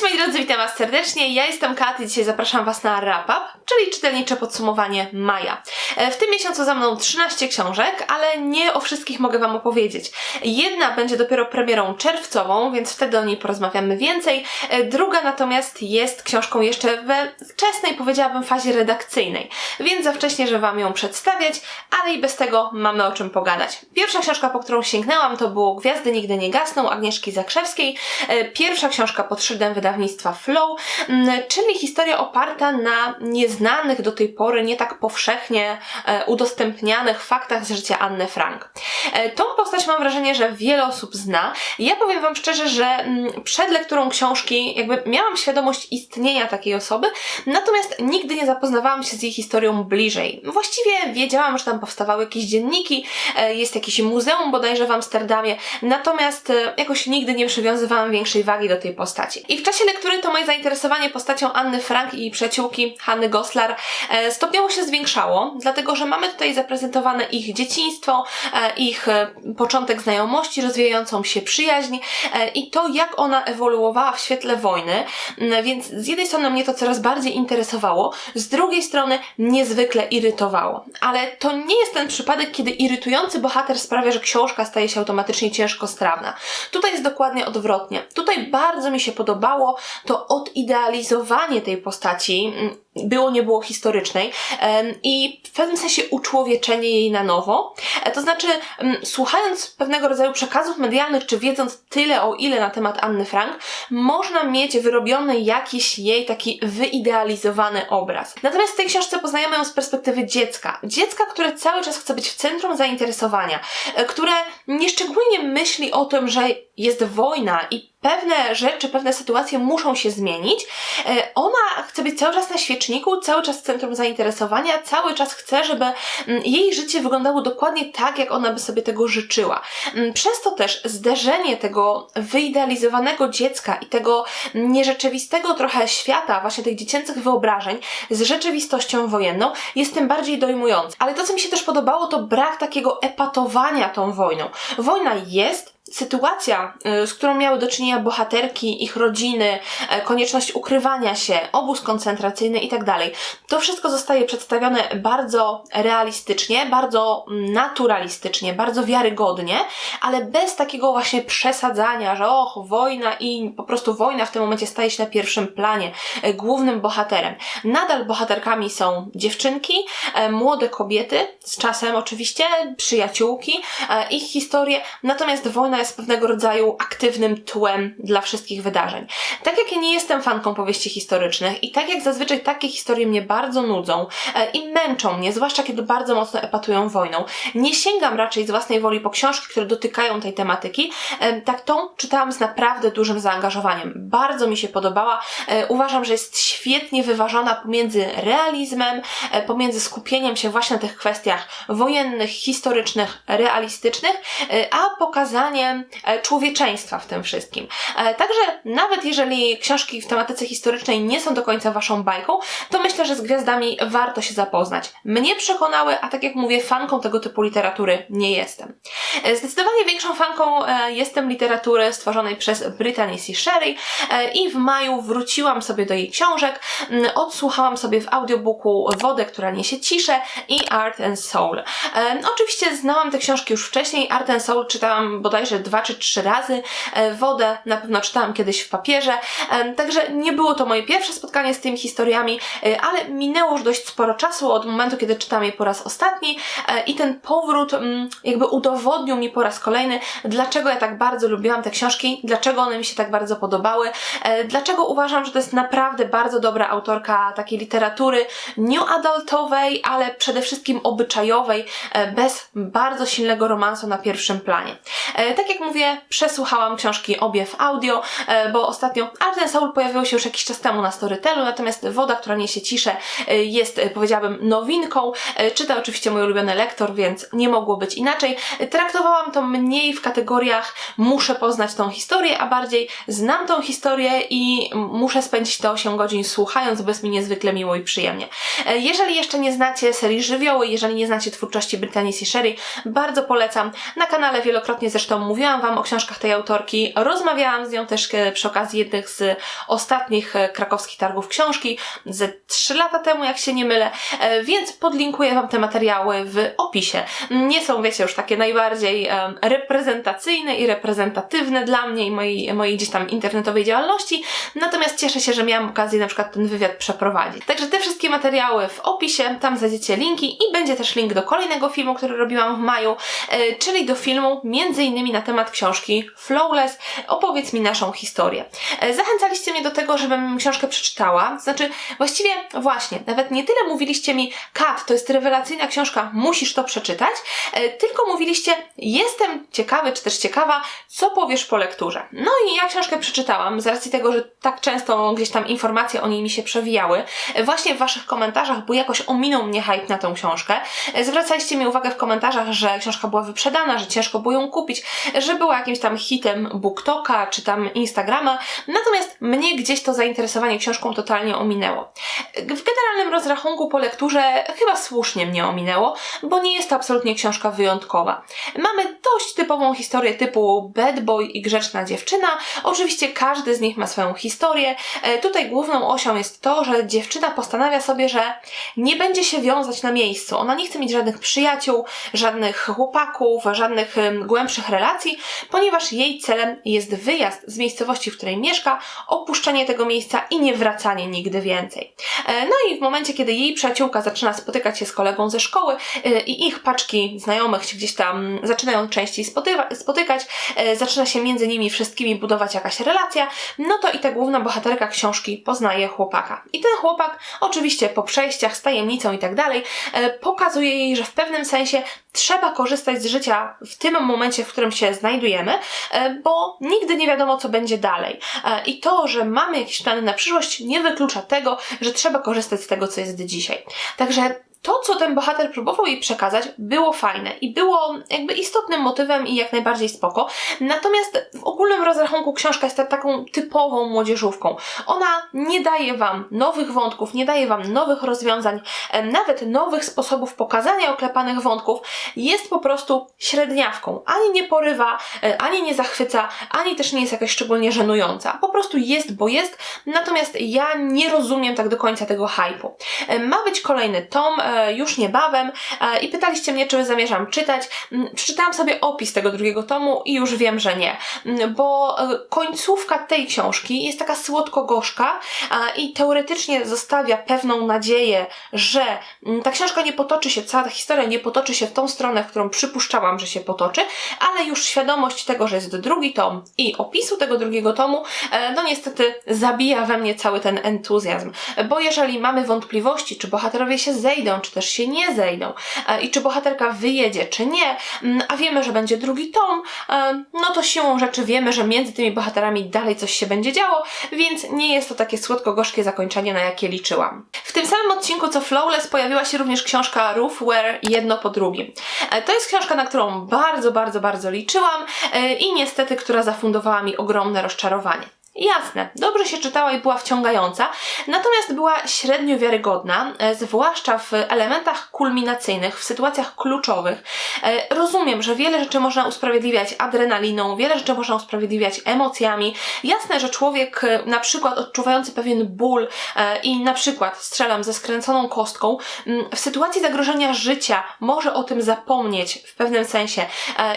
Cześć moi drodzy, witam Was serdecznie. Ja jestem Kat i dzisiaj zapraszam Was na wrap up, czyli czytelnicze podsumowanie maja. E, W tym miesiącu za mną 13 książek, ale nie o wszystkich mogę Wam opowiedzieć. Jedna będzie dopiero premierą czerwcową, więc wtedy o niej porozmawiamy więcej. E, Druga natomiast jest książką jeszcze we wczesnej, powiedziałabym, fazie redakcyjnej, więc za wcześnie, żeby Wam ją przedstawiać, ale i bez tego mamy o czym pogadać. Pierwsza książka, po którą sięgnęłam, to było Gwiazdy nigdy nie gasną Agnieszki Zakrzewskiej. E, Pierwsza książka pod szyldem wydawnictwa Flow, mm, czyli historia oparta na nieznanych do tej pory, nie tak powszechnie e, udostępnianych faktach z życia Anny Frank. E, Tą postać mam wrażenie, że wiele osób zna. Ja powiem Wam szczerze, że mm, przed lekturą książki jakby miałam świadomość istnienia takiej osoby, natomiast nigdy nie zapoznawałam się z jej historią bliżej. Właściwie wiedziałam, że tam powstawały jakieś dzienniki, e, jest jakieś muzeum bodajże w Amsterdamie, natomiast jakoś nigdy nie przywiązywałam większej wagi do tej postaci. I w czasie lektury to moje zainteresowanie postacią Anny Frank i jej przyjaciółki Hanny Goslar e, stopniowo się zwiększało, dlatego że mamy tutaj zaprezentowane ich dzieciństwo, e, ich e, początek znajomości, rozwijającą się przyjaźń i to, jak ona ewoluowała w świetle wojny. Mm, Więc z jednej strony mnie to coraz bardziej interesowało, z drugiej strony niezwykle irytowało. Ale to nie jest ten przypadek, kiedy irytujący bohater sprawia, że książka staje się automatycznie ciężkostrawna. Tutaj jest dokładnie odwrotnie. Tutaj bardzo mi się podobało to odidealizowanie tej postaci, mm, było nie było historycznej i w pewnym sensie uczłowieczenie jej na nowo. E, To znaczy, mm, słuchając pewnego rodzaju przekazów medialnych, czy wiedząc tyle o ile na temat Anny Frank, można mieć wyrobiony jakiś jej taki wyidealizowany obraz. Natomiast w tej książce poznajemy ją z perspektywy dziecka. Dziecka, które cały czas chce być w centrum zainteresowania, e, które nieszczególnie myśli o tym, że jest wojna i pewne rzeczy, pewne sytuacje muszą się zmienić. E, Ona chce być cały czas na świeczniku, cały czas w centrum zainteresowania, cały czas chce, żeby mm, jej życie wyglądało dokładnie tak, jak ona by sobie tego życzyła. Mm, Przez to też zderzenie tego wyidealizowanego dziecka i tego nierzeczywistego trochę świata, właśnie tych dziecięcych wyobrażeń z rzeczywistością wojenną jest tym bardziej dojmujące. Ale to, co mi się też podobało, to brak takiego epatowania tą wojną. Wojna jest, sytuacja, y, z którą miały do czynienia bohaterki, ich rodziny, e, konieczność ukrywania się, obóz koncentracyjny i tak. To wszystko zostaje przedstawione bardzo realistycznie, bardzo naturalistycznie, bardzo wiarygodnie, ale bez takiego właśnie przesadzania, że och, wojna i po prostu wojna w tym momencie staje się na pierwszym planie, e, głównym bohaterem. Nadal bohaterkami są dziewczynki, młode kobiety, z czasem oczywiście przyjaciółki, ich historie, natomiast wojna jest pewnego rodzaju aktywnym tłem dla wszystkich wydarzeń. Tak jak ja nie jestem fanką powieści historycznych i tak jak zazwyczaj takie historie mnie bardzo nudzą e, i męczą mnie, zwłaszcza kiedy bardzo mocno epatują wojną, nie sięgam raczej z własnej woli po książki, które dotykają tej tematyki, e, tak tą czytałam z naprawdę dużym zaangażowaniem. Bardzo mi się podobała. E, Uważam, że jest świetnie wyważona pomiędzy realizmem, pomiędzy skupieniem się właśnie na tych kwestiach wojennych, historycznych, realistycznych, a pokazaniem człowieczeństwa w tym wszystkim. E, Także nawet jeżeli książki w tematyce historycznej nie są do końca waszą bajką, to myślę, że z gwiazdami warto się zapoznać. Mnie przekonały, a tak jak mówię, fanką tego typu literatury nie jestem. E, Zdecydowanie większą fanką e, jestem literatury stworzonej przez Brittany C. Sherry e, i w maju wróciłam sobie do jej książek, m, odsłuchałam sobie w audiobooku Wodę, która niesie ciszę i Art and Soul. Oczywiście znałam te książki już wcześniej, Art and Soul czytałam bodajże dwa czy trzy razy, Wodę na pewno czytałam kiedyś w papierze, także nie było to moje pierwsze spotkanie z tymi historiami, ale minęło już dość sporo czasu od momentu, kiedy czytam je po raz ostatni. I ten powrót mm, jakby udowodnił mi po raz kolejny, dlaczego ja tak bardzo lubiłam te książki, dlaczego one mi się tak bardzo podobały, e, dlaczego uważam, że to jest naprawdę bardzo dobra autorka takiej literatury new adultowej, ale przede wszystkim obyczajowej, e, bez bardzo silnego romansu na pierwszym planie. E, Tak jak mówię, przesłuchałam książki obie w audio, bo ostatnio Art and Soul pojawiło się już jakiś czas temu na Storytelu, natomiast Woda, która niesie ciszę, jest, powiedziałabym, nowinką. Czyta oczywiście mój ulubiony lektor, więc nie mogło być inaczej. E, Traktowałam to mniej w kategoriach muszę poznać tą historię, a bardziej znam tą historię i muszę spędzić te 8 godzin słuchając, bo jest mi niezwykle miło i przyjemnie. E, Jeżeli jeszcze nie znacie serii Żywioły, jeżeli nie znacie twórczości Brittany C. Sherry, bardzo polecam. Na kanale wielokrotnie zresztą mówiłam Wam o książkach tej autorki, rozmawiałam z nią też e, przy okazji jednych z ostatnich e, krakowskich targów książki, ze 3 lata temu, jak się nie mylę, więc podlinkuję Wam te materiały w opisie. Nie są, wiecie, już takie najbardziej reprezentacyjne i reprezentatywne dla mnie i mojej, mojej gdzieś tam internetowej działalności, natomiast cieszę się, że miałam okazję na przykład ten wywiad przeprowadzić. Także te wszystkie materiały w opisie, tam znajdziecie linki i będzie też link do kolejnego filmu, który robiłam w maju, czyli do filmu między innymi na temat książki Flawless. Opowiedz mi naszą historię. E, zachęcaliście mnie do tego, żebym książkę przeczytała. Znaczy, właściwie właśnie, nawet nie tyle mówiliście mi, Kat, to jest rewelacyjna książka, musisz to przeczytać, e, tylko mówiliście, jestem ciekawy, czy też ciekawa, co powiesz po lekturze. No i ja książkę przeczytałam, z racji tego, że tak często gdzieś tam informacje o niej mi się przewijały, właśnie w Waszych komentarzach, bo jakoś ominął mnie hype na tę książkę. Zwracaliście mi uwagę w komentarzach, że książka była wyprzedana, że ciężko było ją kupić, że była jakimś tam hitem BookToka czy tam Instagrama, natomiast mnie gdzieś to zainteresowanie książką totalnie ominęło. W generalnym rozrachunku po lekturze chyba słusznie mnie ominęło, bo nie jest to absolutnie książka wyjątkowa. Mamy dość typową historię typu bad boy i grzeczna dziewczyna. Oczywiście każdy z nich ma swoją historię. E, tutaj główną osią jest to, że dziewczyna postanawia sobie, że nie będzie się wiązać na miejscu. Ona nie chce mieć żadnych przyjaciół, żadnych chłopaków, żadnych głębszych relacji, ponieważ jej celem jest wyjazd z miejscowości, w której mieszka, opuszczenie tego miejsca i nie wracanie nigdy więcej. E, no i w momencie, kiedy jej przyjaciółka zaczyna spotykać się z kolegą ze szkoły e, i ich paczki znajomych się gdzieś tam zaczynają częściej spotykać, e, zaczyna się między nimi wszystkimi budować jakaś relacja, no to i ta główna bohaterka książki poznaje chłopaka. I ten chłopak, oczywiście po przejściach z tajemnicą i tak dalej, pokazuje jej, że w pewnym sensie trzeba korzystać z życia w tym momencie, w którym się znajdujemy, e, bo nigdy nie wiadomo, co będzie dalej. E, I to, że mamy jakieś plany na przyszłość, nie wyklucza tego, że trzeba korzystać z tego, co jest dzisiaj. Także to, co ten bohater próbował jej przekazać, było fajne i było jakby istotnym motywem i jak najbardziej spoko. Natomiast w ogólnym rozrachunku książka jest taką typową młodzieżówką. Ona nie daje Wam nowych wątków, nie daje Wam nowych rozwiązań, nawet nowych sposobów pokazania oklepanych wątków. Jest po prostu średniawką. Ani nie porywa, e, ani nie zachwyca, ani też nie jest jakaś szczególnie żenująca. Po prostu jest, bo jest. Natomiast ja nie rozumiem tak do końca tego hypu. Ma być kolejny tom, E, już niebawem e, i pytaliście mnie, czy zamierzam czytać. Mm, przeczytałam sobie opis tego drugiego tomu i już wiem, że nie, mm, bo e, końcówka tej książki jest taka słodko-gorzka i teoretycznie zostawia pewną nadzieję, że mm, ta książka nie potoczy się, cała ta historia nie potoczy się w tą stronę, w którą przypuszczałam, że się potoczy, ale już świadomość tego, że jest drugi tom i opisu tego drugiego tomu, no niestety zabija we mnie cały ten entuzjazm, bo jeżeli mamy wątpliwości, czy bohaterowie się zejdą, czy też się nie zejdą e, i czy bohaterka wyjedzie, czy nie, mm, a wiemy, że będzie drugi tom, e, no to siłą rzeczy wiemy, że między tymi bohaterami dalej coś się będzie działo, więc nie jest to takie słodko-gorzkie zakończenie, na jakie liczyłam. W tym samym odcinku co Flawless pojawiła się również książka Roofware jedno po drugim. E, to jest książka, na którą bardzo, bardzo, bardzo liczyłam i niestety, która zafundowała mi ogromne rozczarowanie. Jasne, dobrze się czytała i była wciągająca, natomiast była średnio wiarygodna, e, zwłaszcza w elementach kulminacyjnych, w sytuacjach kluczowych. E, rozumiem, że wiele rzeczy można usprawiedliwiać adrenaliną, wiele rzeczy można usprawiedliwiać emocjami. Jasne, że człowiek e, na przykład odczuwający pewien ból i na przykład strzelam ze skręconą kostką, w sytuacji zagrożenia życia może o tym zapomnieć w pewnym sensie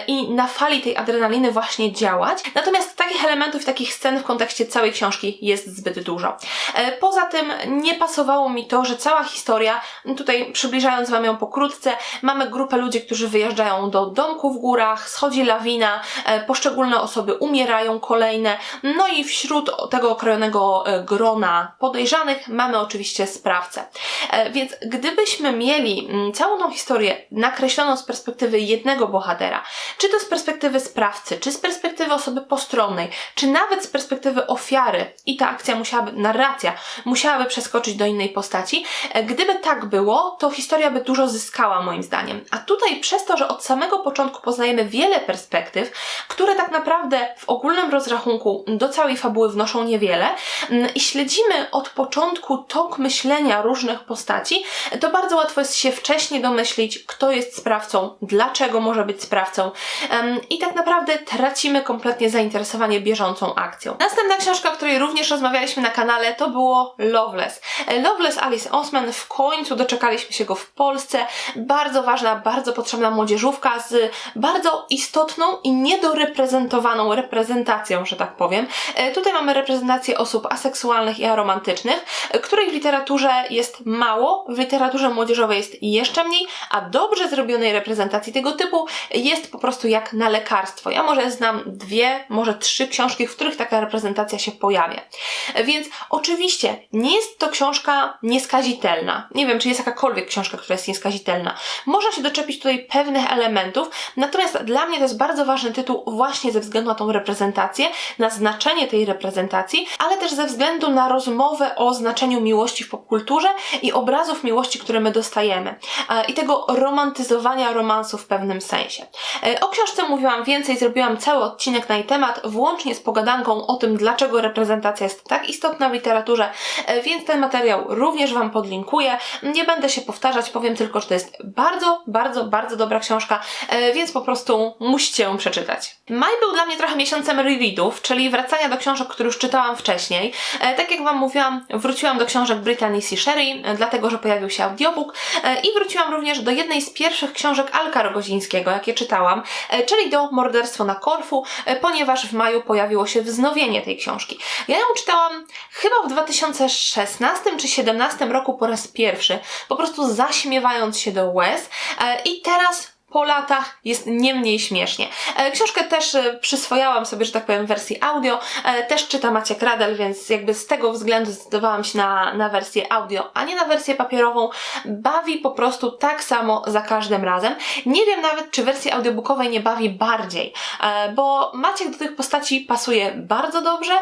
i na fali tej adrenaliny właśnie działać. Natomiast takich elementów, takich scen w kontekście kontekście całej książki jest zbyt dużo. E, poza tym nie pasowało mi to, że cała historia, tutaj przybliżając Wam ją pokrótce, mamy grupę ludzi, którzy wyjeżdżają do domku w górach, schodzi lawina, e, poszczególne osoby umierają, kolejne, no i wśród tego okrojonego e, grona podejrzanych mamy oczywiście sprawcę. Więc gdybyśmy mieli mm, całą tą historię nakreśloną z perspektywy jednego bohatera, czy to z perspektywy sprawcy, czy z perspektywy osoby postronnej, czy nawet z perspektywy ofiary i ta akcja musiałaby, narracja musiałaby przeskoczyć do innej postaci. E, Gdyby tak było, to historia by dużo zyskała moim zdaniem. A tutaj przez to, że od samego początku poznajemy wiele perspektyw, które tak naprawdę w ogólnym rozrachunku do całej fabuły wnoszą niewiele mm, i śledzimy od początku tok myślenia różnych postaci, to bardzo łatwo jest się wcześniej domyślić, kto jest sprawcą, dlaczego może być sprawcą i tak naprawdę tracimy kompletnie zainteresowanie bieżącą akcją. Następna książka, o której również rozmawialiśmy na kanale, to było Loveless. Loveless Alice Osman, w końcu doczekaliśmy się go w Polsce. Bardzo ważna, bardzo potrzebna młodzieżówka z bardzo istotną i niedoreprezentowaną reprezentacją, że tak powiem. E, Tutaj mamy reprezentację osób aseksualnych i aromantycznych, której w literaturze jest mało, w literaturze młodzieżowej jest jeszcze mniej, a dobrze zrobionej reprezentacji tego typu jest po prostu jak na lekarstwo. Ja może znam dwie, może trzy książki, w których taka reprezentacja się pojawia. Więc oczywiście nie jest to książka nieskazitelna. Nie wiem, czy jest jakakolwiek książka, która jest nieskazitelna. Można się doczepić tutaj pewnych elementów, natomiast dla mnie to jest bardzo ważny tytuł właśnie ze względu na tą reprezentację, na znaczenie tej reprezentacji, ale też ze względu na rozmowę o znaczeniu miłości w popkulturze i obrazów miłości, które my dostajemy. E, I tego romantyzowania romansu w pewnym sensie. E, O książce mówiłam więcej, zrobiłam cały odcinek na jej temat, włącznie z pogadanką o tym, dlaczego reprezentacja jest tak istotna w literaturze, e, więc ten materiał również Wam podlinkuję. Nie będę się powtarzać, powiem tylko, że to jest bardzo, bardzo, bardzo dobra książka, e, więc po prostu musicie ją przeczytać. Maj był dla mnie trochę miesiącem rereadów, czyli wracania do książek, które już czytałam wcześniej. E, Tak jak Wam mówiłam, wróciłam do książek Brittany C. Sherry, dlatego, że pojawił się audiobook i wróciłam również do jednej z pierwszych książek Alka Rogozińskiego, jakie czytałam, czyli do Morderstwo na Korfu, ponieważ w maju pojawiło się wznowienie tej książki. Ja ją czytałam chyba w 2016 czy 2017 roku po raz pierwszy, po prostu zaśmiewając się do łez e, i teraz po latach jest nie mniej śmiesznie. E, Książkę też e, przyswojałam sobie, że tak powiem, w wersji audio. E, Też czyta Maciek Radel, więc jakby z tego względu zdecydowałam się na, na wersję audio, a nie na wersję papierową. Bawi po prostu tak samo za każdym razem. Nie wiem nawet, czy wersji audiobookowej nie bawi bardziej, bo Maciek do tych postaci pasuje bardzo dobrze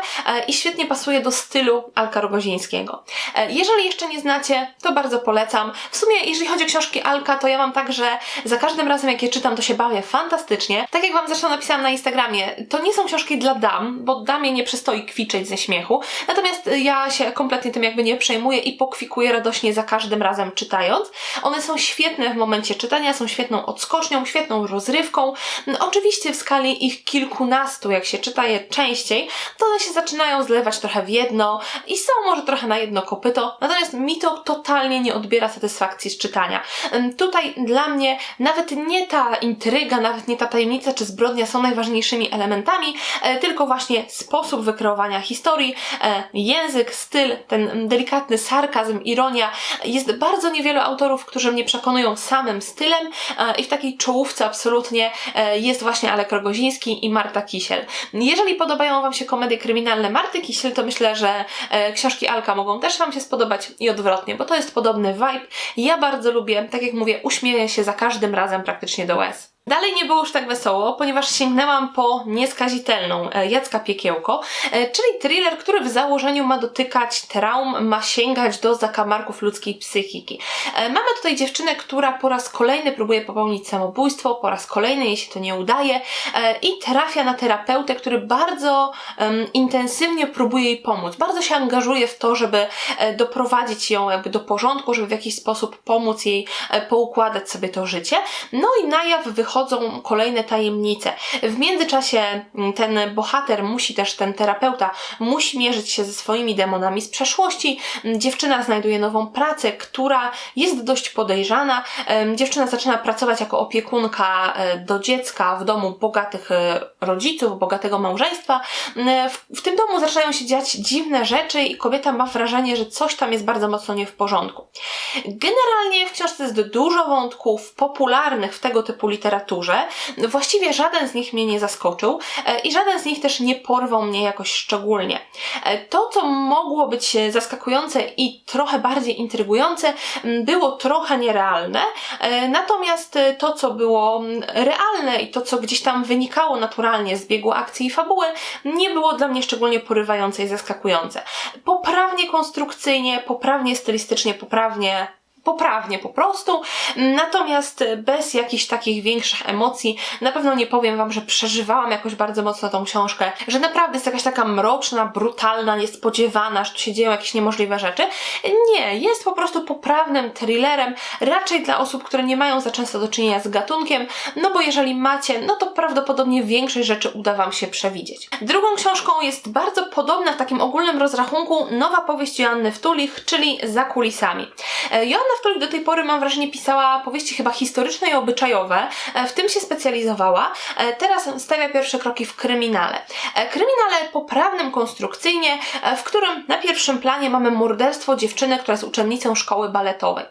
i świetnie pasuje do stylu Alka Rogozińskiego. Jeżeli jeszcze nie znacie, to bardzo polecam. W sumie, jeżeli chodzi o książki Alka, to ja mam tak, że za każdym razem jak je czytam, to się bawię fantastycznie. Tak jak Wam zresztą napisałam na Instagramie, to nie są książki dla dam, bo damie nie przystoi kwiczeć ze śmiechu. Natomiast ja się kompletnie tym jakby nie przejmuję i pokwikuję radośnie za każdym razem czytając. One są świetne w momencie czytania, są świetną odskocznią, świetną rozrywką. No, Oczywiście w skali ich kilkunastu, jak się czyta je częściej, to one się zaczynają zlewać trochę w jedno i są może trochę na jedno kopyto, natomiast mi to totalnie nie odbiera satysfakcji z czytania. Ym, Tutaj dla mnie nawet nie ta intryga, nawet nie ta tajemnica czy zbrodnia są najważniejszymi elementami, e, tylko właśnie sposób wykreowania historii, e, język, styl, ten delikatny sarkazm, ironia. Jest bardzo niewiele autorów, którzy mnie przekonują samym stylem e, i w takiej czołówce absolutnie jest właśnie Alek Rogoziński i Marta Kisiel. Jeżeli podobają Wam się komedie kryminalne Marty Kisiel, to myślę, że książki Alka mogą też Wam się spodobać i odwrotnie, bo to jest podobny vibe. Ja bardzo lubię, tak jak mówię, uśmieję się za każdym razem praktycznie do łez. Dalej nie było już tak wesoło, ponieważ sięgnęłam po nieskazitelną e, Jacka Piekiełko, e, czyli thriller, który w założeniu ma dotykać traum, ma sięgać do zakamarków ludzkiej psychiki. E, Mamy tutaj dziewczynę, która po raz kolejny próbuje popełnić samobójstwo, po raz kolejny jej się to nie udaje i trafia na terapeutę, który bardzo em, intensywnie próbuje jej pomóc, bardzo się angażuje w to, żeby doprowadzić ją jakby do porządku, żeby w jakiś sposób pomóc jej poukładać sobie to życie. No i na jaw wychodzą kolejne tajemnice. W międzyczasie mm, ten bohater musi też, ten terapeuta musi mierzyć się ze swoimi demonami z przeszłości. Mm, Dziewczyna znajduje nową pracę, która jest dość podejrzana. Dziewczyna zaczyna pracować jako opiekunka e, do dziecka w domu bogatych e, rodziców, bogatego małżeństwa. Mm, W, w tym domu zaczynają się dziać dziwne rzeczy i kobieta ma wrażenie, że coś tam jest bardzo mocno nie w porządku. Generalnie w książce jest dużo wątków popularnych w tego typu literaturze, literaturze. Właściwie żaden z nich mnie nie zaskoczył e, i żaden z nich też nie porwał mnie jakoś szczególnie. E, to, co mogło być zaskakujące i trochę bardziej intrygujące, było trochę nierealne, e, natomiast to, co było realne i to, co gdzieś tam wynikało naturalnie z biegu akcji i fabuły, nie było dla mnie szczególnie porywające i zaskakujące. Poprawnie konstrukcyjnie, poprawnie stylistycznie, poprawnie poprawnie po prostu, natomiast bez jakichś takich większych emocji. Na pewno nie powiem Wam, że przeżywałam jakoś bardzo mocno tą książkę, że naprawdę jest jakaś taka mroczna, brutalna, niespodziewana, że tu się dzieją jakieś niemożliwe rzeczy. Nie, jest po prostu poprawnym thrillerem, raczej dla osób, które nie mają za często do czynienia z gatunkiem, no bo jeżeli macie, no to prawdopodobnie większość rzeczy uda Wam się przewidzieć. Drugą książką jest bardzo podobna w takim ogólnym rozrachunku nowa powieść Joanny Wtulich, czyli Za kulisami. E, Joanna w których do tej pory, mam wrażenie, pisała powieści chyba historyczne i obyczajowe. E, w tym się specjalizowała. E, teraz stawia pierwsze kroki w kryminale. E, kryminale poprawnym konstrukcyjnie, w którym na pierwszym planie mamy morderstwo dziewczyny, która jest uczennicą szkoły baletowej.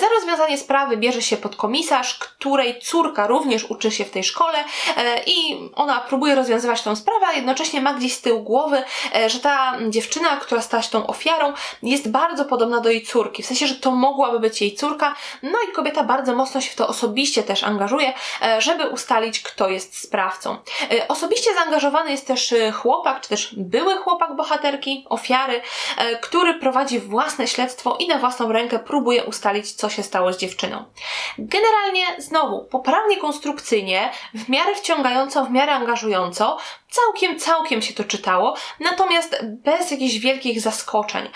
Za rozwiązanie sprawy bierze się podkomisarz, której córka również uczy się w tej szkole i ona próbuje rozwiązywać tę sprawę, a jednocześnie ma gdzieś z tyłu głowy, że ta dziewczyna, która stała się tą ofiarą, jest bardzo podobna do jej córki. W sensie, że to mogłaby być jej córka. No i kobieta bardzo mocno się w to osobiście też angażuje, e, żeby ustalić, kto jest sprawcą. E, osobiście zaangażowany jest też e, chłopak, czy też były chłopak bohaterki, ofiary, który prowadzi własne śledztwo i na własną rękę próbuje ustalić, co się stało z dziewczyną. Generalnie, znowu, poprawnie konstrukcyjnie, w miarę wciągająco, w miarę angażująco, całkiem, całkiem się to czytało, natomiast bez jakichś wielkich zaskoczeń.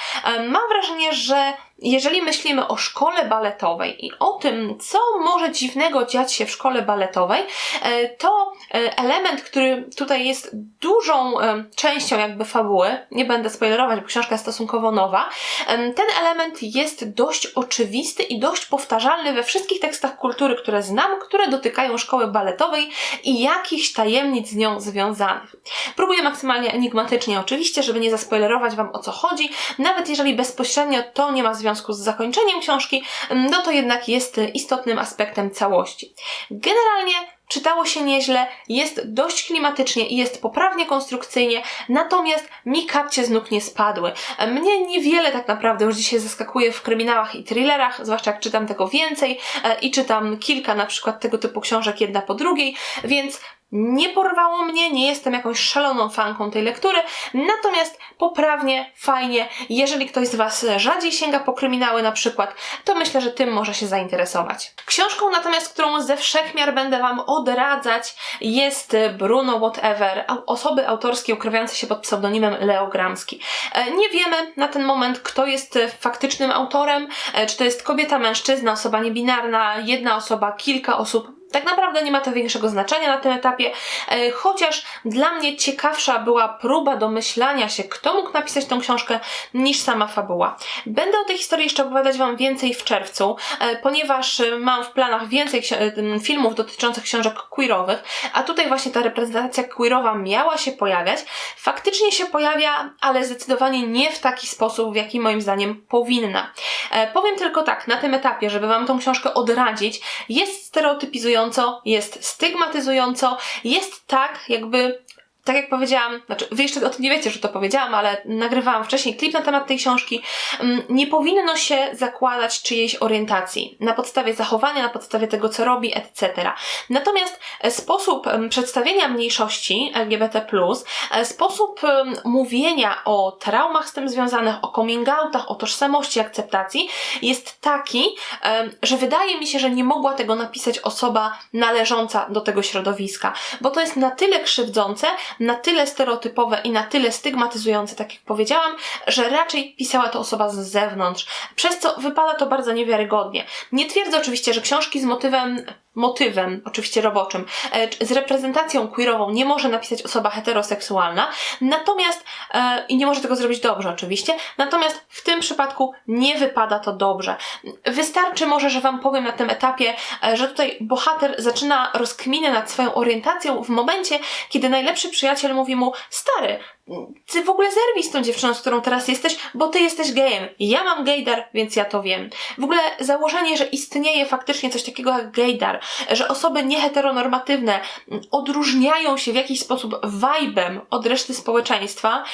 Mam wrażenie, że jeżeli myślimy o szkole baletowej i o tym, co może dziwnego dziać się w szkole baletowej, e, to e, element, który tutaj jest dużą e, częścią jakby fabuły, nie będę spoilerować, bo książka jest stosunkowo nowa, ten element jest dość oczywisty i dość powtarzalny we wszystkich tekstach kultury, które znam, które dotykają szkoły baletowej i jakichś tajemnic z nią związanych. Próbuję maksymalnie enigmatycznie oczywiście, żeby nie zaspoilerować Wam o co chodzi, nawet jeżeli bezpośrednio to nie ma związku z zakończeniem książki, no to jednak jest istotnym aspektem całości. Generalnie czytało się nieźle, jest dość klimatycznie i jest poprawnie konstrukcyjnie, natomiast mi kapcie z nóg nie spadły. Mnie niewiele tak naprawdę już dzisiaj zaskakuje w kryminałach i thrillerach, zwłaszcza jak czytam tego więcej e, i czytam kilka na przykład tego typu książek jedna po drugiej, więc nie porwało mnie, nie jestem jakąś szaloną fanką tej lektury, natomiast poprawnie, fajnie. Jeżeli ktoś z Was rzadziej sięga po kryminały na przykład, to myślę, że tym może się zainteresować. Książką natomiast, którą ze wszechmiar będę Wam odradzać jest Bruno Whatever, osoby autorskie ukrywające się pod pseudonimem Leo Gramski. E, nie wiemy na ten moment, kto jest faktycznym autorem, e, czy to jest kobieta, mężczyzna, osoba niebinarna, jedna osoba, kilka osób, tak naprawdę nie ma to większego znaczenia na tym etapie, e, chociaż dla mnie ciekawsza była próba domyślania się, kto mógł napisać tą książkę, niż sama fabuła. Będę o tej historii jeszcze opowiadać Wam więcej w czerwcu, e, ponieważ e, mam w planach więcej filmów dotyczących książek queerowych, a tutaj właśnie ta reprezentacja queerowa miała się pojawiać. Faktycznie się pojawia, ale zdecydowanie nie w taki sposób, w jaki moim zdaniem powinna. Powiem tylko tak, na tym etapie, żeby Wam tą książkę odradzić, jest stereotypizująca jest stygmatyzująco, jest tak, jakby tak jak powiedziałam, znaczy wy jeszcze o tym nie wiecie, że to powiedziałam, ale nagrywałam wcześniej klip na temat tej książki, mm, nie powinno się zakładać czyjejś orientacji na podstawie zachowania, na podstawie tego, co robi, etc. Natomiast e, sposób przedstawienia mniejszości LGBT, e, sposób mówienia o traumach z tym związanych, o coming outach, o tożsamości, akceptacji jest taki, że wydaje mi się, że nie mogła tego napisać osoba należąca do tego środowiska, bo to jest na tyle krzywdzące, na tyle stereotypowe i na tyle stygmatyzujące, tak jak powiedziałam, że raczej pisała to osoba z zewnątrz, przez co wypada to bardzo niewiarygodnie. Nie twierdzę oczywiście, że książki z motywem motywem, oczywiście roboczym, e, z reprezentacją queerową nie może napisać osoba heteroseksualna, natomiast e, i nie może tego zrobić dobrze oczywiście, natomiast w tym przypadku nie wypada to dobrze. Wystarczy może, że Wam powiem na tym etapie, e, że tutaj bohater zaczyna rozkminę nad swoją orientacją w momencie, kiedy najlepszy przyjaciel mówi mu, stary, ty w ogóle zerwij z tą dziewczyną, z którą teraz jesteś, bo ty jesteś gejem. Ja mam gejdar, więc ja to wiem. W ogóle założenie, że istnieje faktycznie coś takiego jak gejdar, że osoby nieheteronormatywne odróżniają się w jakiś sposób vibe'em od reszty społeczeństwa,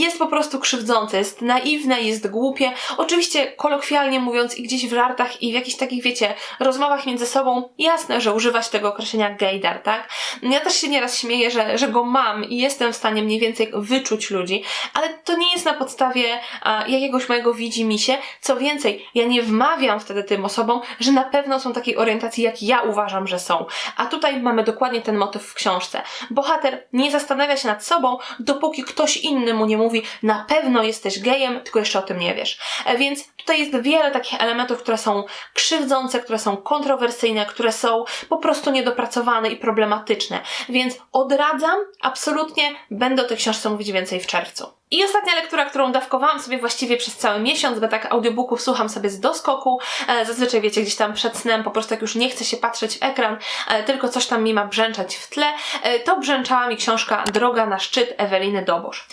jest po prostu krzywdzące, jest naiwne, jest głupie. Oczywiście, kolokwialnie mówiąc, i gdzieś w żartach, i w jakichś takich, wiecie, rozmowach między sobą, jasne, że używa się tego określenia gaydar, tak? Ja też się nieraz śmieję, że, że go mam i jestem w stanie mniej więcej wyczuć ludzi, ale to nie jest na podstawie a, jakiegoś mojego widzimisię. Co więcej, ja nie wmawiam wtedy tym osobom, że na pewno są takiej orientacji, jak ja uważam, że są. A tutaj mamy dokładnie ten motyw w książce. Bohater nie zastanawia się nad sobą, dopóki ktoś inny mu nie mówi, na pewno jesteś gejem, tylko jeszcze o tym nie wiesz. E, Więc tutaj jest wiele takich elementów, które są krzywdzące, które są kontrowersyjne, które są po prostu niedopracowane i problematyczne. Więc odradzam, absolutnie będę o tej książce mówić więcej w czerwcu. I ostatnia lektura, którą dawkowałam sobie właściwie przez cały miesiąc, bo tak audiobooków słucham sobie z doskoku. E, Zazwyczaj wiecie, gdzieś tam przed snem, po prostu jak już nie chcę się patrzeć w ekran, e, tylko coś tam mi ma brzęczeć w tle, e, to brzęczała mi książka Droga na szczyt Eweliny Dobosz.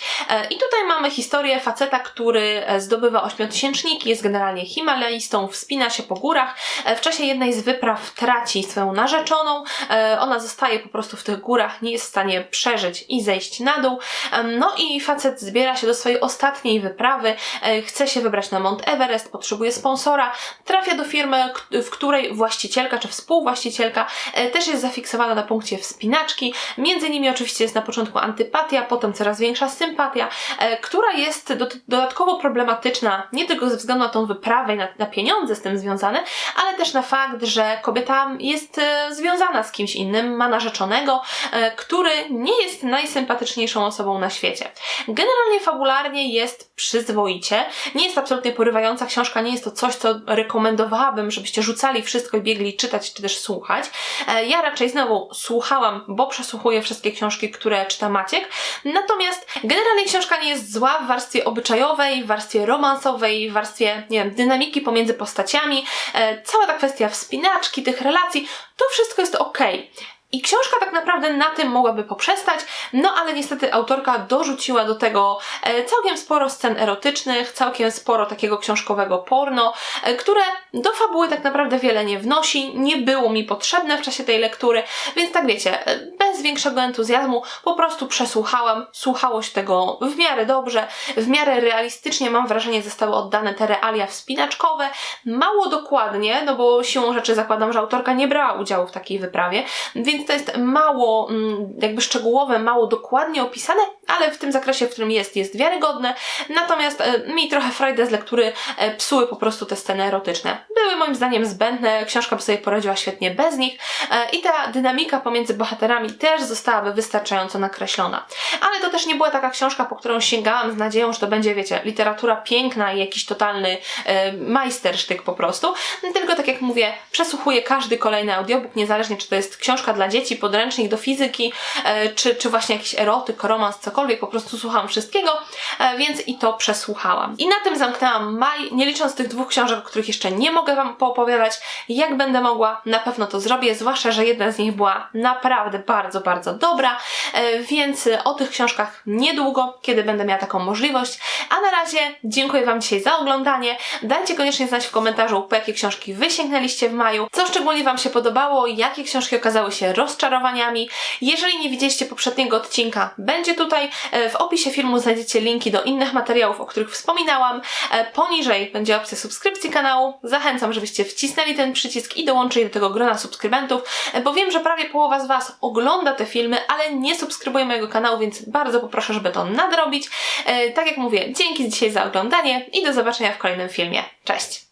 I tutaj mamy historię faceta, który zdobywa ośmiotysięczniki, jest generalnie himalajstą, wspina się po górach. W czasie jednej z wypraw traci swoją narzeczoną, ona zostaje po prostu w tych górach, nie jest w stanie przeżyć i zejść na dół. No i facet zbiera się do swojej ostatniej wyprawy, e, chce się wybrać na Mount Everest, potrzebuje sponsora, trafia do firmy, w której właścicielka czy współwłaścicielka e, też jest zafiksowana na punkcie wspinaczki. Między nimi oczywiście jest na początku antypatia, potem coraz większa sympatia, e, która jest do, dodatkowo problematyczna nie tylko ze względu na tą wyprawę i na, na pieniądze z tym związane, ale też na fakt, że kobieta jest związana z kimś innym, ma narzeczonego, który nie jest najsympatyczniejszą osobą na świecie. Generalnie fabularnie jest przyzwoicie. Nie jest absolutnie porywająca książka, nie jest to coś, co rekomendowałabym, żebyście rzucali wszystko i biegli czytać czy też słuchać. E, Ja raczej znowu słuchałam, bo przesłuchuję wszystkie książki, które czyta Maciek. Natomiast generalnie książka nie jest zła w warstwie obyczajowej, w warstwie romansowej, w warstwie, nie wiem, dynamiki pomiędzy postaciami. E, Cała ta kwestia wspinaczki, tych relacji, to wszystko jest okej. I książka tak naprawdę na tym mogłaby poprzestać, no ale niestety autorka dorzuciła do tego e, całkiem sporo scen erotycznych, całkiem sporo takiego książkowego porno, e, które do fabuły tak naprawdę wiele nie wnosi, nie było mi potrzebne w czasie tej lektury, więc tak wiecie, e, bez większego entuzjazmu po prostu przesłuchałam, słuchało się tego w miarę dobrze, w miarę realistycznie mam wrażenie zostały oddane te realia wspinaczkowe, mało dokładnie, no bo siłą rzeczy zakładam, że autorka nie brała udziału w takiej wyprawie, więc to jest mało mm, jakby szczegółowe, mało dokładnie opisane, ale w tym zakresie, w którym jest, jest wiarygodne. Natomiast e, mi trochę frajdę z lektury e, psuły po prostu te sceny erotyczne. Były moim zdaniem zbędne, książka by sobie poradziła świetnie bez nich e, i ta dynamika pomiędzy bohaterami też zostałaby wystarczająco nakreślona. Ale to też nie była taka książka, po którą sięgałam z nadzieją, że to będzie, wiecie, literatura piękna i jakiś totalny e, majstersztyk po prostu. Tylko tak jak mówię, przesłuchuję każdy kolejny audiobook, niezależnie czy to jest książka dla dzieci, podręcznik do fizyki, e, czy, czy właśnie jakiś erotyk, romans, cokolwiek, po prostu słuchałam wszystkiego, e, więc i to przesłuchałam. I na tym zamknęłam maj, nie licząc tych dwóch książek, o których jeszcze nie mogę Wam poopowiadać. Jak będę mogła, na pewno to zrobię, zwłaszcza, że jedna z nich była naprawdę bardzo, bardzo dobra, e, więc o tych książkach niedługo, kiedy będę miała taką możliwość. A na razie dziękuję Wam dzisiaj za oglądanie. Dajcie koniecznie znać w komentarzu, po jakie książki Wy sięgnęliście w maju, co szczególnie Wam się podobało, jakie książki okazały się rozczarowaniami. Jeżeli nie widzieliście poprzedniego odcinka, będzie tutaj. E, W opisie filmu znajdziecie linki do innych materiałów, o których wspominałam. E, Poniżej będzie opcja subskrypcji kanału. Zachęcam, żebyście wcisnęli ten przycisk i dołączyli do tego grona subskrybentów, e, bo wiem, że prawie połowa z Was ogląda te filmy, ale nie subskrybuje mojego kanału, więc bardzo poproszę, żeby to nadrobić. Tak jak mówię, dzięki dzisiaj za oglądanie i do zobaczenia w kolejnym filmie. Cześć!